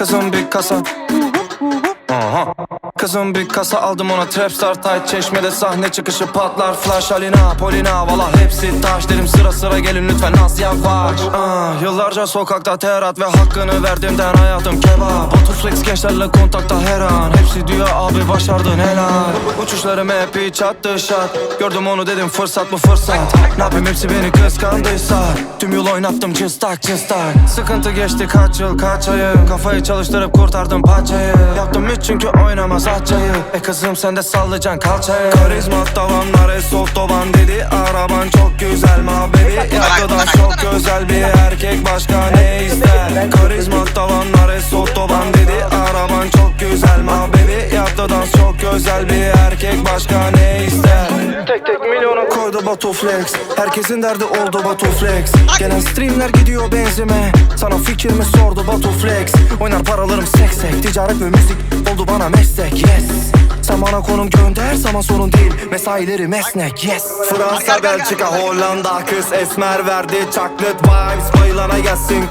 Kızım bir kasa. Aha. Kızım bir kasa aldım ona. Trapstar tight çeşmede sahne çıkışı patlar. Flash Alina Polina valla hepsi taş. Derim sıra sıra gelin lütfen az yavaş. Ah, Yıllarca sokakta terat ve hakkını verdiğimden hayatım kebap. Botuflex gençlerle kontakta her an Hepsi diyor abi başardın helal. Uçuşlarım hep hiç attı şat Gördüm onu dedim fırsat mı fırsat? Ne yapayım hepsi beni kıskandıysa. Tüm yol oynattım cıstak cıstak Sıkıntı geçti kaç yıl kaç ayı. Kafayı çalıştırıp kurtardım paçayı Yaptım hiç çünkü oynamaz atçayı E kızım sen de sallayacaksın kalçayı. Karizma tavanlar es otoban dedi. Araban çok güzel ma baby Yaptı da çok özel bir erkek. Başka ne ister? Karizma dans çok özel bir erkek başka ne ister? Tek tek milyonu. Koydu Batu Flex Herkesin derdi oldu Batu Flex Gelen streamler gidiyor benzime. Sana fikir mi sordu Batu Flex Oynar paralarım seksek Ticaret ve müzik oldu bana meslek. Yes. Sen bana konum gönder zaman sorun değil. Mesaileri mesnek. Yes. Fransa, Belçika, Hollanda. Kız esmer verdi. Chocolate vibes Bayılana gelsin